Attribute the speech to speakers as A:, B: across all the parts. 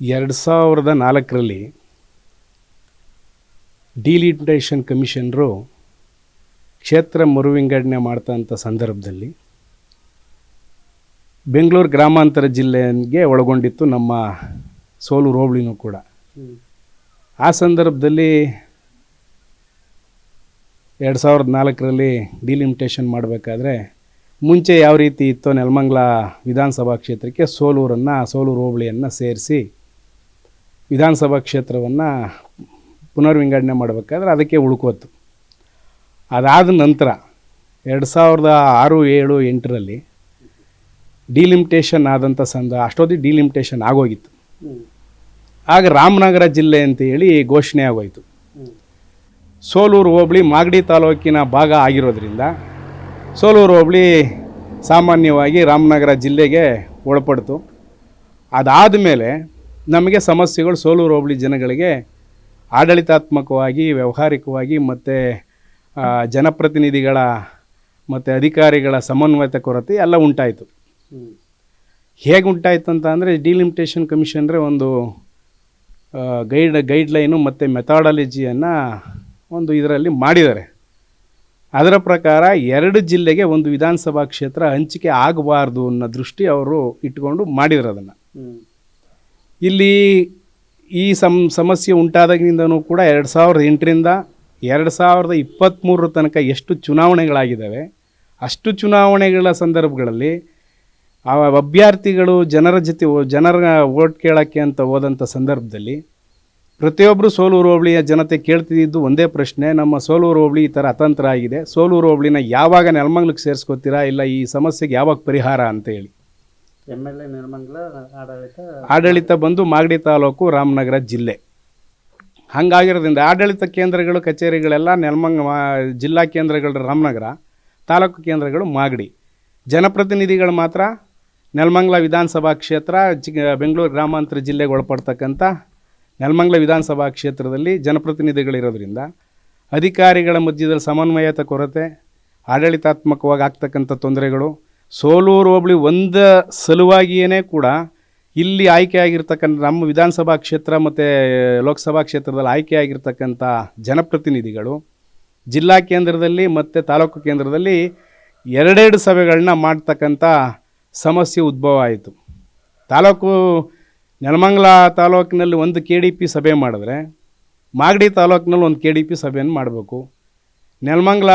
A: ಎರಡು ಸಾವಿರದ ನಾಲ್ಕರಲ್ಲಿ ಡಿಲಿಮಿಟೇಷನ್ ಕಮಿಷನರು ಕ್ಷೇತ್ರ ಮರುವಿಂಗಡಣೆ ಮಾಡ್ತಂಥ ಸಂದರ್ಭದಲ್ಲಿ ಬೆಂಗಳೂರು ಗ್ರಾಮಾಂತರ ಜಿಲ್ಲೆಗೆ ಒಳಗೊಂಡಿತ್ತು ನಮ್ಮ ಸೋಲು ಹೋಬಳಿನೂ ಕೂಡ. ಆ ಸಂದರ್ಭದಲ್ಲಿ ಎರಡು ಸಾವಿರದ ನಾಲ್ಕರಲ್ಲಿ ಡಿಲಿಮಿಟೇಷನ್ ಮಾಡಬೇಕಾದ್ರೆ ಮುಂಚೆ ಯಾವ ರೀತಿ ಇತ್ತೋ ನೆಲಮಂಗಲ ವಿಧಾನಸಭಾ ಕ್ಷೇತ್ರಕ್ಕೆ ಸೋಲೂರನ್ನು ಸೋಲೂರು ಹೋಬಳಿಯನ್ನು ಸೇರಿಸಿ ವಿಧಾನಸಭಾ ಕ್ಷೇತ್ರವನ್ನು ಪುನರ್ವಿಂಗಡಣೆ ಮಾಡಬೇಕಾದ್ರೆ ಅದಕ್ಕೆ ಉಳ್ಕೋತು ಅದಾದ ನಂತರ ಎರಡು ಸಾವಿರದ ಆರು, ಏಳು, ಎಂಟರಲ್ಲಿ ಡಿಲಿಮಿಟೇಷನ್ ಆದಂಥ ಸಂದ, ಅಷ್ಟೊತ್ತಿಗೆ ಡಿಲಿಮಿಟೇಷನ್ ಆಗೋಗಿತ್ತು. ಆಗ ರಾಮನಗರ ಜಿಲ್ಲೆ ಅಂತ ಹೇಳಿ ಘೋಷಣೆ ಆಗೋಯ್ತು. ಸೋಲೂರು ಹೋಬಳಿ ಮಾಗಡಿ ತಾಲೂಕಿನ ಭಾಗ ಆಗಿರೋದ್ರಿಂದ ಸೋಲೂರು ಹೋಬಳಿ ಸಾಮಾನ್ಯವಾಗಿ ರಾಮನಗರ ಜಿಲ್ಲೆಗೆ ಒಳಪಡ್ತು. ಅದಾದ ಮೇಲೆ ನಮಗೆ ಸಮಸ್ಯೆಗಳು ಸೋಲೂರು ಹೋಬಳಿ ಜನಗಳಿಗೆ ಆಡಳಿತಾತ್ಮಕವಾಗಿ, ವ್ಯವಹಾರಿಕವಾಗಿ ಮತ್ತು ಜನಪ್ರತಿನಿಧಿಗಳ ಮತ್ತು ಅಧಿಕಾರಿಗಳ ಸಮನ್ವಯತೆ ಕೊರತೆ ಎಲ್ಲ ಉಂಟಾಯಿತು. ಹೇಗೆ ಉಂಟಾಯಿತು ಅಂತ ಅಂದರೆ ಡಿಲಿಮಿಟೇಷನ್ ಕಮಿಷನ್ರೆ ಒಂದು ಗೈಡ್ ಗೈಡ್ಲೈನು ಮತ್ತು ಮೆಥಾಡಾಲಜಿಯನ್ನು ಒಂದು ಇದರಲ್ಲಿ ಮಾಡಿದ್ದಾರೆ. ಅದರ ಪ್ರಕಾರ ಎರಡು ಜಿಲ್ಲೆಗೆ ಒಂದು ವಿಧಾನಸಭಾ ಕ್ಷೇತ್ರ ಹಂಚಿಕೆ ಆಗಬಾರ್ದು ಅನ್ನೋ ದೃಷ್ಟಿ ಅವರು ಇಟ್ಕೊಂಡು ಮಾಡಿದ್ರು ಅದನ್ನು. ಇಲ್ಲಿ ಈ ಸಮ್ ಸಮಸ್ಯೆ ಉಂಟಾದಾಗಿನಿಂದನೂ ಕೂಡ ಎರಡು ಸಾವಿರದ ಎಂಟರಿಂದ ಎರಡು ಸಾವಿರದ ಇಪ್ಪತ್ತ್ಮೂರರ ತನಕ ಎಷ್ಟು ಚುನಾವಣೆಗಳಾಗಿದ್ದಾವೆ, ಅಷ್ಟು ಚುನಾವಣೆಗಳ ಸಂದರ್ಭಗಳಲ್ಲಿ ಆ ಅಭ್ಯರ್ಥಿಗಳು ಜನರ ಜೊತೆ ಜನರ ಓಟ್ ಕೇಳೋಕ್ಕೆ ಅಂತ ಹೋದಂಥ ಸಂದರ್ಭದಲ್ಲಿ ಪ್ರತಿಯೊಬ್ಬರು ಸೋಲೂರು ಹೋಬಳಿಯ ಜನತೆ ಕೇಳ್ತಿದ್ದು ಒಂದೇ ಪ್ರಶ್ನೆ, ನಮ್ಮ ಸೋಲೂರು ಹೋಬಳಿ ಈ ಥರ ಅತಂತ್ರ ಆಗಿದೆ, ಸೋಲೂರು ಹೋಬಳಿನ ಯಾವಾಗ ನೆಲಮಂಗ್ಲಕ್ಕೆ ಸೇರಿಸ್ಕೊತೀರಾ, ಇಲ್ಲ ಈ ಸಮಸ್ಯೆಗೆ ಯಾವಾಗ ಪರಿಹಾರ ಅಂತ ಹೇಳಿ.
B: ಎಂ ಆಡಳಿತ
A: ಆಡಳಿತ ಬಂದು ಮಾಗಡಿ ತಾಲೂಕು ರಾಮನಗರ ಜಿಲ್ಲೆ. ಹಾಗಾಗಿರೋದ್ರಿಂದ ಆಡಳಿತ ಕೇಂದ್ರಗಳು, ಕಚೇರಿಗಳೆಲ್ಲ ನೆಲಮಂಗ ಜಿಲ್ಲಾ ಕೇಂದ್ರಗಳು ರಾಮನಗರ, ತಾಲೂಕು ಕೇಂದ್ರಗಳು ಮಾಗಡಿ. ಜನಪ್ರತಿನಿಧಿಗಳು ಮಾತ್ರ ನೆಲಮಂಗ್ಲ ವಿಧಾನಸಭಾ ಕ್ಷೇತ್ರ ಜಿ ಬೆಂಗಳೂರು ಗ್ರಾಮಾಂತರ ಜಿಲ್ಲೆಗೆ ಒಳಪಡ್ತಕ್ಕಂಥ ನೆಲಮಂಗ್ಲ ವಿಧಾನಸಭಾ ಕ್ಷೇತ್ರದಲ್ಲಿ ಜನಪ್ರತಿನಿಧಿಗಳಿರೋದ್ರಿಂದ ಅಧಿಕಾರಿಗಳ ಮಧ್ಯದಲ್ಲಿ ಸಮನ್ವಯತೆ ಕೊರತೆ, ಆಡಳಿತಾತ್ಮಕವಾಗಿ ಆಗ್ತಕ್ಕಂಥ ತೊಂದರೆಗಳು ಸೋಲೂರು ಹೋಬಳಿ ಒಂದು ಸಲುವಾಗಿಯೇ ಕೂಡ ಇಲ್ಲಿ ಆಯ್ಕೆಯಾಗಿರ್ತಕ್ಕಂಥ ನಮ್ಮ ವಿಧಾನಸಭಾ ಕ್ಷೇತ್ರ ಮತ್ತು ಲೋಕಸಭಾ ಕ್ಷೇತ್ರದಲ್ಲಿ ಆಯ್ಕೆಯಾಗಿರ್ತಕ್ಕಂಥ ಜನಪ್ರತಿನಿಧಿಗಳು, ಜಿಲ್ಲಾ ಕೇಂದ್ರದಲ್ಲಿ ಮತ್ತು ತಾಲೂಕು ಕೇಂದ್ರದಲ್ಲಿ ಎರಡೆರಡು ಸಭೆಗಳನ್ನ ಮಾಡ್ತಕ್ಕಂಥ ಸಮಸ್ಯೆ ಉದ್ಭವ ಆಯಿತು. ತಾಲೂಕು, ನೆಲಮಂಗಲ ತಾಲೂಕಿನಲ್ಲಿ ಒಂದು ಕೆ ಡಿ ಪಿ ಸಭೆ ಮಾಡಿದ್ರೆ, ಮಾಗಡಿ ತಾಲೂಕಿನಲ್ಲಿ ಒಂದು ಕೆ ಡಿ ಪಿ ಸಭೆಯನ್ನು ಮಾಡಬೇಕು. ನೆಲಮಂಗಲ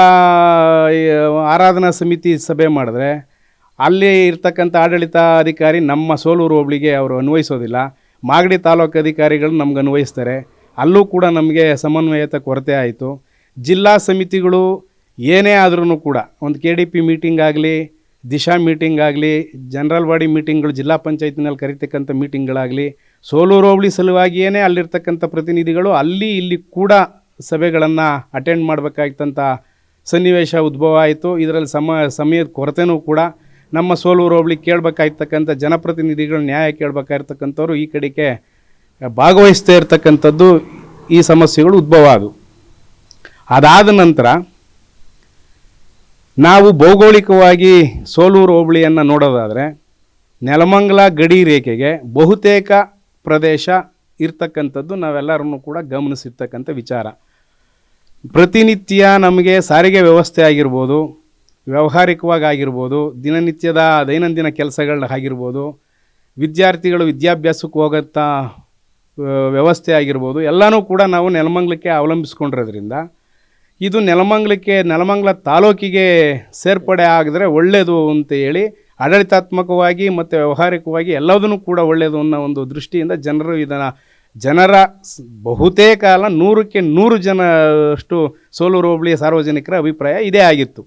A: ಆರಾಧನಾ ಸಮಿತಿ ಸಭೆ ಮಾಡಿದ್ರೆ ಅಲ್ಲಿ ಇರ್ತಕ್ಕಂಥ ಆಡಳಿತಾಧಿಕಾರಿ ನಮ್ಮ ಸೋಲೂರು ಹೋಬಳಿಗೆ ಅವರು ಅನ್ವಯಿಸೋದಿಲ್ಲ. ಮಾಗಡಿ ತಾಲೂಕು ಅಧಿಕಾರಿಗಳು ನಮ್ಗೆ ಅನ್ವಯಿಸ್ತಾರೆ. ಅಲ್ಲೂ ಕೂಡ ನಮಗೆ ಸಮನ್ವಯತೆ ಕೊರತೆ ಆಯಿತು. ಜಿಲ್ಲಾ ಸಮಿತಿಗಳು ಏನೇ ಆದ್ರೂ ಕೂಡ ಒಂದು ಕೆ ಡಿ ಪಿ ಮೀಟಿಂಗ್ ಆಗಲಿ, ದಿಶಾ ಮೀಟಿಂಗ್ ಆಗಲಿ, ಜನರಲ್ ಬಾಡಿ ಮೀಟಿಂಗ್ಗಳು, ಜಿಲ್ಲಾ ಪಂಚಾಯತಿನಲ್ಲಿ ಕರಿತಕ್ಕಂಥ ಮೀಟಿಂಗ್ಗಳಾಗಲಿ, ಸೋಲೂರು ಹೋಬಳಿ ಸಲುವಾಗಿಯೇ ಅಲ್ಲಿರ್ತಕ್ಕಂಥ ಪ್ರತಿನಿಧಿಗಳು ಅಲ್ಲಿ ಇಲ್ಲಿ ಕೂಡ ಸಭೆಗಳನ್ನು ಅಟೆಂಡ್ ಮಾಡಬೇಕಾಗಿತ್ತಂಥ ಸನ್ನಿವೇಶ ಉದ್ಭವ ಆಯಿತು. ಇದರಲ್ಲಿ ಸಮ, ಸಮಯದ ಕೊರತೆನೂ ಕೂಡ ನಮ್ಮ ಸೋಲೂರು ಹೋಬಳಿ ಕೇಳಬೇಕಾಗಿರ್ತಕ್ಕಂಥ ಜನಪ್ರತಿನಿಧಿಗಳು ನ್ಯಾಯ ಕೇಳಬೇಕಾಗಿರ್ತಕ್ಕಂಥವ್ರು ಈ ಕಡೆಗೆ ಭಾಗವಹಿಸ್ತಾ ಇರ್ತಕ್ಕಂಥದ್ದು ಈ ಸಮಸ್ಯೆಗಳು ಉದ್ಭವ ಆದವು ಅದಾದ ನಂತರ ನಾವು ಭೌಗೋಳಿಕವಾಗಿ ಸೋಲೂರು ಹೋಬಳಿಯನ್ನು ನೋಡೋದಾದರೆ ನೆಲಮಂಗಲ ಗಡಿ ರೇಖೆಗೆ ಬಹುತೇಕ ಪ್ರದೇಶ ಇರ್ತಕ್ಕಂಥದ್ದು ನಾವೆಲ್ಲರನ್ನು ಕೂಡ ಗಮನಿಸಿರ್ತಕ್ಕಂಥ ವಿಚಾರ. ಪ್ರತಿನಿತ್ಯ ನಮಗೆ ಸಾರಿಗೆ ವ್ಯವಸ್ಥೆ ಆಗಿರ್ಬೋದು ವ್ಯಾವಹಾರಿಕವಾಗಿ ಆಗಿರ್ಬೋದು ದಿನನಿತ್ಯದ ದೈನಂದಿನ ಕೆಲಸಗಳನ್ನ ಆಗಿರ್ಬೋದು, ವಿದ್ಯಾರ್ಥಿಗಳು ವಿದ್ಯಾಭ್ಯಾಸಕ್ಕೆ ಹೋಗುತ್ತ ವ್ಯವಸ್ಥೆ ಆಗಿರ್ಬೋದು, ಎಲ್ಲನೂ ಕೂಡ ನಾವು ನೆಲಮಂಗ್ಲಕ್ಕೆ ಅವಲಂಬಿಸ್ಕೊಂಡಿರೋದ್ರಿಂದ ಇದು ನೆಲಮಂಗ್ಲಕ್ಕೆ, ನೆಲಮಂಗ್ಲ ತಾಲೂಕಿಗೆ ಸೇರ್ಪಡೆ ಆಗಿದ್ರೆ ಒಳ್ಳೆಯದು ಅಂತ ಹೇಳಿ ಆಡಳಿತಾತ್ಮಕವಾಗಿ ಮತ್ತು ವ್ಯವಹಾರಿಕವಾಗಿ ಎಲ್ಲದನ್ನು ಕೂಡ ಒಳ್ಳೆಯದು ಅನ್ನೋ ಒಂದು ದೃಷ್ಟಿಯಿಂದ ಜನರು ಇದನ್ನು, ಜನರ ಬಹುತೇಕ ಅಲ್ಲ ನೂರಕ್ಕೆ ನೂರು ಜನ ಅಷ್ಟು ಸೋಲೂರು ಹೋಬಳಿಯ ಸಾರ್ವಜನಿಕರ ಅಭಿಪ್ರಾಯ ಇದೇ ಆಗಿತ್ತು.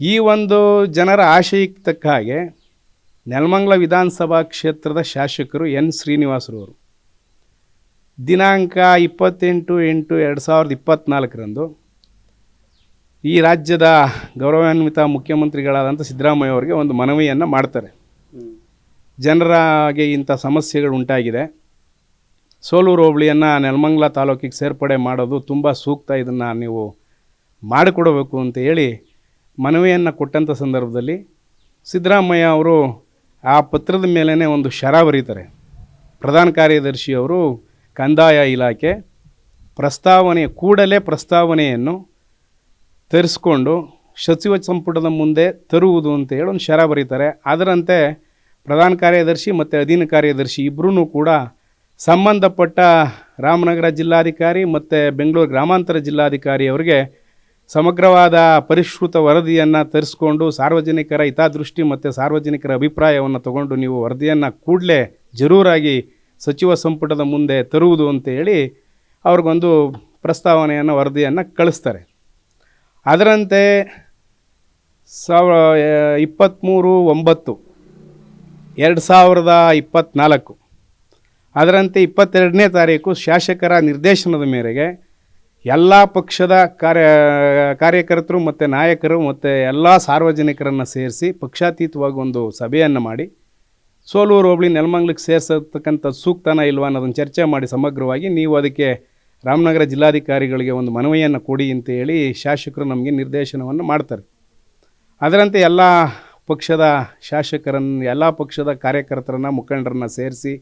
A: ಈ ಒಂದು ಜನರ ಆಶಯಕ್ಕೆ ತಕ್ಕ ಹಾಗೆ ನೆಲಮಂಗಲ ವಿಧಾನಸಭಾ ಕ್ಷೇತ್ರದ ಶಾಸಕರು ಎನ್ ಶ್ರೀನಿವಾಸರವರು. ದಿನಾಂಕ ಇಪ್ಪತ್ತೆಂಟು ಎಂಟು ಎರಡು ಸಾವಿರದ ಇಪ್ಪತ್ತ್ನಾಲ್ಕರಂದು ಈ ರಾಜ್ಯದ ಗೌರವಾನ್ವಿತ ಮುಖ್ಯಮಂತ್ರಿಗಳಾದಂಥ ಸಿದ್ದರಾಮಯ್ಯ ಅವರಿಗೆ ಒಂದು ಮನವಿಯನ್ನು ಮಾಡ್ತಾರೆ. ಜನರಾಗೆ ಇಂಥ ಸಮಸ್ಯೆಗಳು ಉಂಟಾಗಿದೆ. ಸೋಲೂರು ಹೋಬಳಿಯನ್ನು ನೆಲಮಂಗಲ ತಾಲೂಕಿಗೆ ಸೇರ್ಪಡೆ ಮಾಡೋದು ತುಂಬ ಸೂಕ್ತ, ಇದನ್ನು ನೀವು ಮಾಡಿಕೊಡಬೇಕು ಅಂತ ಹೇಳಿ ಮನವಿಯನ್ನು ಕೊಟ್ಟಂಥ ಸಂದರ್ಭದಲ್ಲಿ ಸಿದ್ದರಾಮಯ್ಯ ಅವರು ಆ ಪತ್ರದ ಮೇಲೇ ಒಂದು ಶರ ಬರೀತಾರೆ. ಪ್ರಧಾನ ಕಾರ್ಯದರ್ಶಿಯವರು ಕಂದಾಯ ಇಲಾಖೆ ಪ್ರಸ್ತಾವನೆ, ಕೂಡಲೇ ಪ್ರಸ್ತಾವನೆಯನ್ನು ತರಿಸ್ಕೊಂಡು ಸಚಿವ ಸಂಪುಟದ ಮುಂದೆ ತರುವುದು ಅಂತ ಹೇಳಿ ಒಂದು ಶರ ಬರೀತಾರೆ. ಅದರಂತೆ ಪ್ರಧಾನ ಕಾರ್ಯದರ್ಶಿ ಮತ್ತು ಅಧೀನ ಕಾರ್ಯದರ್ಶಿ ಇಬ್ಬರೂ ಕೂಡ ಸಂಬಂಧಪಟ್ಟ ರಾಮನಗರ ಜಿಲ್ಲಾಧಿಕಾರಿ ಮತ್ತು ಬೆಂಗಳೂರು ಗ್ರಾಮಾಂತರ ಜಿಲ್ಲಾಧಿಕಾರಿ ಅವರಿಗೆ ಸಮಗ್ರವಾದ ಪರಿಷ್ಕೃತ ವರದಿಯನ್ನು ತರಿಸ್ಕೊಂಡು ಸಾರ್ವಜನಿಕರ ಹಿತದೃಷ್ಟಿ ಮತ್ತು ಸಾರ್ವಜನಿಕರ ಅಭಿಪ್ರಾಯವನ್ನು ತಗೊಂಡು ನೀವು ವರದಿಯನ್ನು ಕೂಡಲೇ ಜರೂರಾಗಿ ಸಚಿವ ಸಂಪುಟದ ಮುಂದೆ ತರುವುದು ಅಂತೇಳಿ ಅವ್ರಿಗೊಂದು ಪ್ರಸ್ತಾವನೆಯನ್ನು, ವರದಿಯನ್ನು ಕಳಿಸ್ತಾರೆ. ಅದರಂತೆ ಸಾವ ಇಪ್ಪತ್ತ್ಮೂರು ಒಂಬತ್ತು, ಎರಡು ಸಾವಿರದ ಇಪ್ಪತ್ತ್ನಾಲ್ಕು ಅದರಂತೆ ಇಪ್ಪತ್ತೆರಡನೇ ತಾರೀಕು ಶಾಸಕರ ನಿರ್ದೇಶನದ ಮೇರೆಗೆ ಎಲ್ಲ ಪಕ್ಷದ ಕಾರ್ಯ, ಕಾರ್ಯಕರ್ತರು ಮತ್ತು ನಾಯಕರು ಮತ್ತು ಎಲ್ಲ ಸಾರ್ವಜನಿಕರನ್ನು ಸೇರಿಸಿ ಪಕ್ಷಾತೀತವಾಗಿ ಒಂದು ಸಭೆಯನ್ನು ಮಾಡಿ, ಸೋಲೂರು, ಹೋಬಳಿ, ನೆಲಮಂಗ್ಲಕ್ಕೆ ಸೇರಿಸತಕ್ಕಂಥ ಸೂಕ್ತನ ಇಲ್ವಾ ಅನ್ನೋದನ್ನು ಚರ್ಚೆ ಮಾಡಿ ಸಮಗ್ರವಾಗಿ ನೀವು ಅದಕ್ಕೆ ರಾಮನಗರ ಜಿಲ್ಲಾಧಿಕಾರಿಗಳಿಗೆ ಒಂದು ಮನವಿಯನ್ನು ಕೊಡಿ ಅಂತ ಹೇಳಿ ಶಾಸಕರು ನಮಗೆ ನಿರ್ದೇಶನವನ್ನು ಮಾಡ್ತಾರೆ. ಅದರಂತೆ ಎಲ್ಲ ಪಕ್ಷದ ಶಾಸಕರನ್ನು, ಎಲ್ಲ ಪಕ್ಷದ ಕಾರ್ಯಕರ್ತರನ್ನು, ಮುಖಂಡರನ್ನ ಸೇರಿಸಿ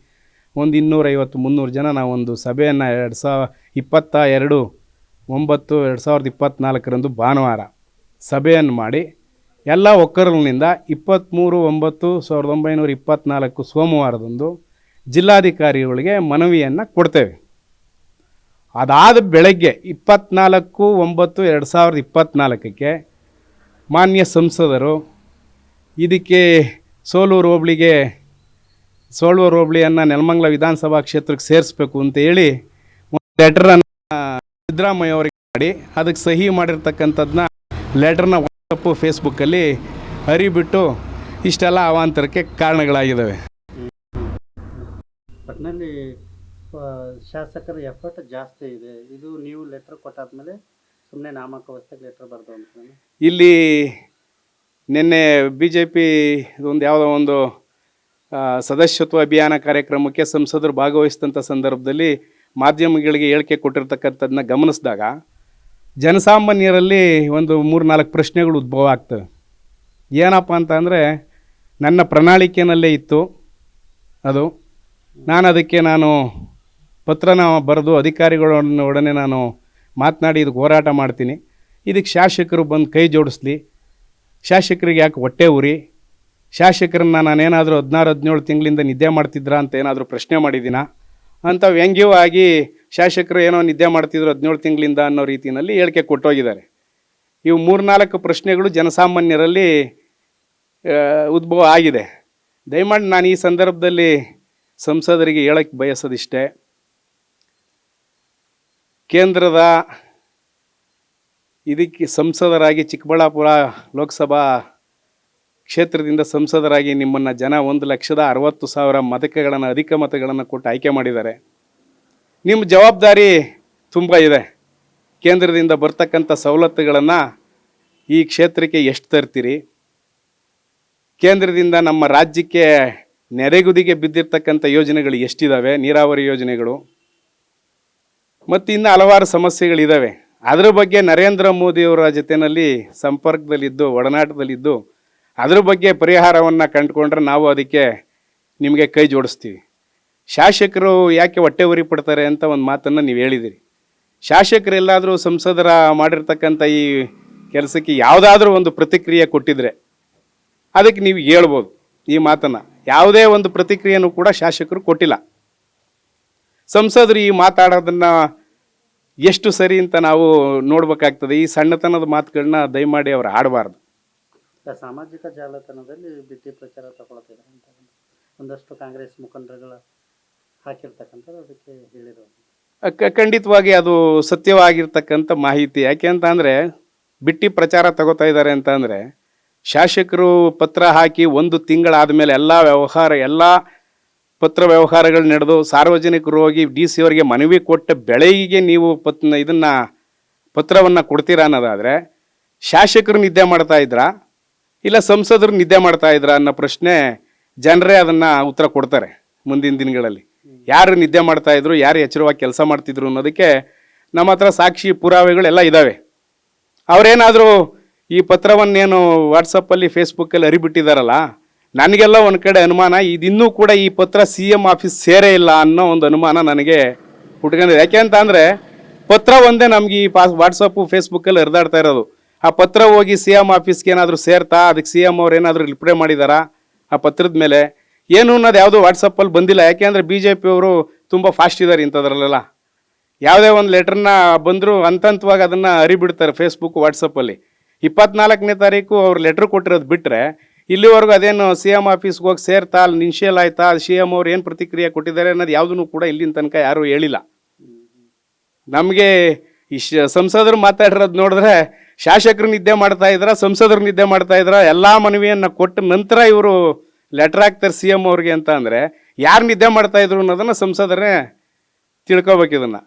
A: ಒಂದು ಇನ್ನೂರೈವತ್ತು, ಮುನ್ನೂರು ಜನ ನಾವೊಂದು ಸಭೆಯನ್ನು ಎರಡು ಸಾವಿರ ಇಪ್ಪತ್ತ ಎರಡು ಒಂಬತ್ತು ಎರಡು ಸಾವಿರದ ಇಪ್ಪತ್ತ್ನಾಲ್ಕರಂದು ಭಾನುವಾರ ಸಭೆಯನ್ನು ಮಾಡಿ ಎಲ್ಲ ಒಕ್ಕರಲಿನಿಂದ ಇಪ್ಪತ್ತ್ಮೂರು ಒಂಬತ್ತು ಸಾವಿರದ ಒಂಬೈನೂರ ಇಪ್ಪತ್ತ್ನಾಲ್ಕು ಸೋಮವಾರದಂದು ಜಿಲ್ಲಾಧಿಕಾರಿಗಳಿಗೆ ಮನವಿಯನ್ನು ಕೊಡ್ತೇವೆ. ಅದಾದ ಬೆಳಗ್ಗೆ ಇಪ್ಪತ್ತ್ನಾಲ್ಕು ಒಂಬತ್ತು ಎರಡು ಸಾವಿರದ ಇಪ್ಪತ್ತ್ನಾಲ್ಕಕ್ಕೆ ಮಾನ್ಯ ಸಂಸದರು, ಇದಕ್ಕೆ ಸೋಲೂರು ಹೋಬಳಿಗೆ ಸೋಲೂರು ಹೋಬಳಿಯನ್ನು ನೆಲಮಂಗಲ ವಿಧಾನಸಭಾ ಕ್ಷೇತ್ರಕ್ಕೆ ಸೇರಿಸ್ಬೇಕು ಅಂತ ಹೇಳಿ ಲೆಟರನ್ನು ಸಿದ್ದರಾಮಯ್ಯ ಅವರಿಗೆ ಮಾಡಿ ಅದಕ್ಕೆ ಸಹಿ ಮಾಡಿರ್ತಕ್ಕಂಥದ್ದನ್ನ ಲೆಟರ್ನ ವಾಟ್ಸಪ್ಪು ಫೇಸ್ಬುಕ್ಕಲ್ಲಿ ಹರಿಬಿಟ್ಟು ಇಷ್ಟೆಲ್ಲ ಅವಾಂತರಕ್ಕೆ ಕಾರಣಗಳಾಗಿದ್ದಾವೆ.
B: ಒಟ್ಟಿನಲ್ಲಿ ಶಾಸಕರ ಎಫರ್ಟ್ ಜಾಸ್ತಿ ಇದೆ. ಇದು ನೀವು ಲೆಟ್ರ್ ಕೊಟ್ಟಾದ್ಮೇಲೆ ಸುಮ್ಮನೆ ನಾಮಕಾವಸ್ಥೆಗೆ ಲೆಟ್ರ್ ಬರ್ದು ಅಂತ
A: ಇಲ್ಲಿ ನಿನ್ನೆ ಬಿ ಜೆ ಪಿ ಒಂದು ಯಾವುದೋ ಒಂದು ಸದಸ್ಯತ್ವ ಅಭಿಯಾನ ಕಾರ್ಯಕ್ರಮಕ್ಕೆ ಸಂಸದರು ಭಾಗವಹಿಸಿದಂಥ ಸಂದರ್ಭದಲ್ಲಿ ಮಾಧ್ಯಮಗಳಿಗೆ ಹೇಳಿಕೆ ಕೊಟ್ಟಿರ್ತಕ್ಕಂಥದ್ದನ್ನ ಗಮನಿಸಿದಾಗ ಜನಸಾಮಾನ್ಯರಲ್ಲಿ ಒಂದು ಮೂರು ನಾಲ್ಕು ಪ್ರಶ್ನೆಗಳು ಉದ್ಭವ ಆಗ್ತವೆ. ಏನಪ್ಪ ಅಂತ ಅಂದರೆ, ನನ್ನ ಪ್ರಣಾಳಿಕೆಯಲ್ಲೇ ಇತ್ತು. ಅದು ನಾನು ಅದಕ್ಕೆ ನಾನು ಪತ್ರನ ಬರೆದು ಅಧಿಕಾರಿಗಳನ್ನ ಒಡನೆ ನಾನು ಮಾತನಾಡಿ ಇದಕ್ಕೆ ಹೋರಾಟ ಮಾಡ್ತೀನಿ. ಇದಕ್ಕೆ ಶಾಸಕರು ಬಂದು ಕೈ ಜೋಡಿಸ್ಲಿ. ಶಾಸಕರಿಗೆ ಯಾಕೆ ಹೊಟ್ಟೆ ಉರಿ? ಶಾಸಕರನ್ನ ನಾನೇನಾದರೂ ಹದಿನಾರು, ಹದಿನೇಳು ತಿಂಗಳಿಂದ ನಿದ್ದೆ ಮಾಡ್ತಿದ್ರಾ ಅಂತ ಏನಾದರೂ ಪ್ರಶ್ನೆ ಮಾಡಿದ್ದೀನ? ಅಂತ ವ್ಯಂಗ್ಯವಾಗಿ ಶಾಸಕರು ಏನೋ ನಿದ್ದೆ ಮಾಡ್ತಿದ್ರು ಹದಿನೇಳು ತಿಂಗಳಿಂದ ಅನ್ನೋ ರೀತಿಯಲ್ಲಿ ಹೇಳಿಕೆ ಕೊಟ್ಟೋಗಿದ್ದಾರೆ. ಇವು ಮೂರ್ನಾಲ್ಕು ಪ್ರಶ್ನೆಗಳು ಜನಸಾಮಾನ್ಯರಲ್ಲಿ ಉದ್ಭವ ಆಗಿದೆ. ದಯಮಾಡಿ ನಾನು ಈ ಸಂದರ್ಭದಲ್ಲಿ ಸಂಸದರಿಗೆ ಹೇಳಕ್ಕೆ ಬಯಸೋದಿಷ್ಟೇ. ಕೇಂದ್ರದ ಇದಕ್ಕೆ ಸಂಸದರಾಗಿ ಚಿಕ್ಕಬಳ್ಳಾಪುರ ಲೋಕಸಭಾ ಕ್ಷೇತ್ರದಿಂದ ಸಂಸದರಾಗಿ ನಿಮ್ಮನ್ನು ಜನ ಒಂದು ಲಕ್ಷದ ಅರವತ್ತು ಸಾವಿರ ಮತಗಳನ್ನು ಅಧಿಕ ಮತಗಳನ್ನು ಕೊಟ್ಟು ಆಯ್ಕೆ ಮಾಡಿದ್ದಾರೆ. ನಿಮ್ಮ ಜವಾಬ್ದಾರಿ ತುಂಬ ಇದೆ. ಕೇಂದ್ರದಿಂದ ಬರ್ತಕ್ಕಂಥ ಸವಲತ್ತುಗಳನ್ನು ಈ ಕ್ಷೇತ್ರಕ್ಕೆ ಎಷ್ಟು ತರ್ತೀರಿ? ಕೇಂದ್ರದಿಂದ ನಮ್ಮ ರಾಜ್ಯಕ್ಕೆ ನೆರೆಗುದಿಗೆ ಬಿದ್ದಿರ್ತಕ್ಕಂಥ ಯೋಜನೆಗಳು ಎಷ್ಟಿದ್ದಾವೆ ನೀರಾವರಿ ಯೋಜನೆಗಳು. ಮತ್ತು ಇನ್ನು ಹಲವಾರು ಸಮಸ್ಯೆಗಳಿದ್ದಾವೆ ಅದರ ಬಗ್ಗೆ ನರೇಂದ್ರ ಮೋದಿಯವರ ಜೊತೆಯಲ್ಲಿ ಸಂಪರ್ಕದಲ್ಲಿದ್ದು, ಒಡನಾಟದಲ್ಲಿದ್ದು ಅದ್ರ ಬಗ್ಗೆ ಪರಿಹಾರವನ್ನು ಕಂಡುಕೊಂಡ್ರೆ ನಾವು ಅದಕ್ಕೆ ನಿಮಗೆ ಕೈ ಜೋಡಿಸ್ತೀವಿ. ಶಾಸಕರು ಯಾಕೆ ಹೊಟ್ಟೆ ಉರಿ ಪಡ್ತಾರೆ ಅಂತ ಒಂದು ಮಾತನ್ನು ನೀವು ಹೇಳಿದಿರಿ. ಶಾಸಕರೆಲ್ಲಾದರೂ ಸಂಸದರ ಮಾಡಿರ್ತಕ್ಕಂಥ ಈ ಕೆಲಸಕ್ಕೆ ಯಾವುದಾದ್ರೂ ಒಂದು ಪ್ರತಿಕ್ರಿಯೆ ಕೊಟ್ಟಿದ್ರೆ ಅದಕ್ಕೆ ನೀವು ಹೇಳ್ಬೋದು ಈ ಮಾತನ್ನು. ಯಾವುದೇ ಒಂದು ಪ್ರತಿಕ್ರಿಯೆನೂ ಕೂಡ ಶಾಸಕರು ಕೊಟ್ಟಿಲ್ಲ. ಸಂಸದರು ಈ ಮಾತಾಡೋದನ್ನು ಎಷ್ಟು ಸರಿ ಅಂತ ನಾವು ನೋಡ್ಬೇಕಾಗ್ತದೆ. ಈ ಸಣ್ಣತನದ ಮಾತುಗಳನ್ನ ದಯಮಾಡಿ ಅವರು ಆಡಬಾರ್ದು.
B: ಸಾಮಾಜಿಕ ಜಾಲತಾಣದಲ್ಲಿ ಬಿಟ್ಟಿ ಪ್ರಚಾರ ತಗೊಳ್ತಿದ್ದಾರೆ ಅಂತ ಒಂದಷ್ಟು ಕಾಂಗ್ರೆಸ್ ಮುಖಂಡರುಗಳ ಹಾಕಿರ್ತಕ್ಕಂಥದ್ದು ಅದಕ್ಕೆ ಹೇಳಿರೋದು.
A: ಖಂಡಿತವಾಗಿ ಅದು ಸತ್ಯವಾಗಿರ್ತಕ್ಕಂಥ ಮಾಹಿತಿ. ಯಾಕೆ ಅಂತ ಅಂದರೆ, ಬಿಟ್ಟಿ ಪ್ರಚಾರ ತಗೋತಾ ಇದ್ದಾರೆ ಅಂತ ಅಂದರೆ, ಶಾಸಕರು ಪತ್ರ ಹಾಕಿ ಒಂದು ತಿಂಗಳಾದ ಮೇಲೆ ಎಲ್ಲ ವ್ಯವಹಾರ, ಎಲ್ಲ ಪತ್ರ ವ್ಯವಹಾರಗಳು ನಡೆದು ಸಾರ್ವಜನಿಕರು ಹೋಗಿ ಡಿ ಸಿ ಅವರಿಗೆ ಮನವಿ ಕೊಟ್ಟ ಬೆಳೆಗೆ ನೀವು ಪತ್ ಇದನ್ನು ಪತ್ರವನ್ನು ಕೊಡ್ತೀರಾ ಅನ್ನೋದಾದರೆ, ಶಾಸಕರು ನಿದ್ದೆ ಮಾಡ್ತಾ ಇದ್ರಾ ಇಲ್ಲ ಸಂಸದರು ನಿದ್ದೆ ಮಾಡ್ತಾ ಇದ್ರ ಅನ್ನೋ ಪ್ರಶ್ನೆ ಜನರೇ ಅದನ್ನು ಉತ್ತರ ಕೊಡ್ತಾರೆ ಮುಂದಿನ ದಿನಗಳಲ್ಲಿ. ಯಾರು ನಿದ್ದೆ ಮಾಡ್ತಾ ಇದ್ರು, ಯಾರು ಎಚ್ಚರವಾಗಿ ಕೆಲಸ ಮಾಡ್ತಿದ್ರು ಅನ್ನೋದಕ್ಕೆ ನಮ್ಮ ಹತ್ರ ಸಾಕ್ಷಿ ಪುರಾವೆಗಳೆಲ್ಲ ಇದ್ದಾವೆ ಅವರೇನಾದರೂ ಈ ಪತ್ರವನ್ನೇನು ವಾಟ್ಸಪ್ಪಲ್ಲಿ ಫೇಸ್ಬುಕ್ಕಲ್ಲಿ ಅರಿಬಿಟ್ಟಿದ್ದಾರಲ್ಲ ನನಗೆಲ್ಲ ಒಂದು ಕಡೆ ಅನುಮಾನ, ಇದಿನ್ನೂ ಕೂಡ ಈ ಪತ್ರ ಸಿ ಎಂ ಆಫೀಸ್ ಸೇರೇ ಇಲ್ಲ ಅನ್ನೋ ಒಂದು ಅನುಮಾನ ನನಗೆ ಹುಟ್ಕೊಂಡಿದೆ. ಯಾಕೆ ಅಂತ ಅಂದರೆ ಪತ್ರ ಒಂದೇ ನಮಗೆ ಈ ಪಾಸ್ ವಾಟ್ಸಪ್ಪು ಫೇಸ್ಬುಕ್ಕಲ್ಲಿ ಹರಿದಾಡ್ತಾ ಇರೋದು. ಆ ಪತ್ರ ಹೋಗಿ ಸಿ ಎಂ ಆಫೀಸ್ಗೆ ಏನಾದರೂ ಸೇರ್ತಾ, ಅದಕ್ಕೆ ಸಿ ಎಂ ಅವ್ರು ಏನಾದರೂ ರಿಪ್ಲೈ ಮಾಡಿದಾರಾ? ಆ ಪತ್ರದ ಮೇಲೆ ಏನು ಅನ್ನೋದು ಯಾವುದೂ ವಾಟ್ಸಪ್ಪಲ್ಲಿ ಬಂದಿಲ್ಲ. ಯಾಕೆ ಅಂದರೆ ಬಿ ಜೆ ಪಿಯವರು ತುಂಬ ಫಾಸ್ಟ್ ಇದ್ದಾರೆ ಇಂಥದ್ರಲ್ಲೆಲ್ಲ. ಯಾವುದೇ ಒಂದು ಲೆಟ್ರನ್ನ ಬಂದರೂ ಹಂತ ಹಂತವಾಗಿ ಅದನ್ನು ಅರಿಬಿಡ್ತಾರೆ ಫೇಸ್ಬುಕ್ ವಾಟ್ಸಪ್ಪಲ್ಲಿ ಇಪ್ಪತ್ನಾಲ್ಕನೇ ತಾರೀಕು ಅವ್ರು ಲೆಟ್ರ್ ಕೊಟ್ಟಿರೋದು ಬಿಟ್ಟರೆ ಇಲ್ಲಿವರೆಗೂ ಅದೇನು ಸಿ ಎಂ ಆಫೀಸ್ಗೆ ಹೋಗಿ ಸೇರ್ತಾ, ಅಲ್ಲಿ ನಿನ್ಶೇಲ್ ಆಯ್ತಾ ಸಿ ಎಂ ಅವ್ರು ಏನು ಪ್ರತಿಕ್ರಿಯೆ ಕೊಟ್ಟಿದ್ದಾರೆ ಅನ್ನೋದು ಯಾವುದೂ ಕೂಡ ಇಲ್ಲಿನ ತನಕ ಯಾರೂ ಹೇಳಿಲ್ಲ. ನಮಗೆ ಇಶ್ ಸಂಸದರು ಮಾತಾಡಿರೋದು ನೋಡಿದ್ರೆ ಶಾಸಕರು ನಿದ್ದೆ ಮಾಡ್ತಾ ಇದ್ರ, ಸಂಸದರು ನಿದ್ದೆ ಮಾಡ್ತಾ ಇದ್ರ, ಎಲ್ಲ ಮನವಿಯನ್ನು ಕೊಟ್ಟ ನಂತರ ಇವರು ಲೆಟರ್ ಹಾಕ್ತಾರೆ ಸಿ ಎಂ ಅವ್ರಿಗೆ ಅಂತ ಅಂದರೆ ಯಾರು ನಿದ್ದೆ ಮಾಡ್ತಾ ಇದ್ರು ಅನ್ನೋದನ್ನು ಸಂಸದರೇ ತಿಳ್ಕೋಬೇಕು ಇದನ್ನು.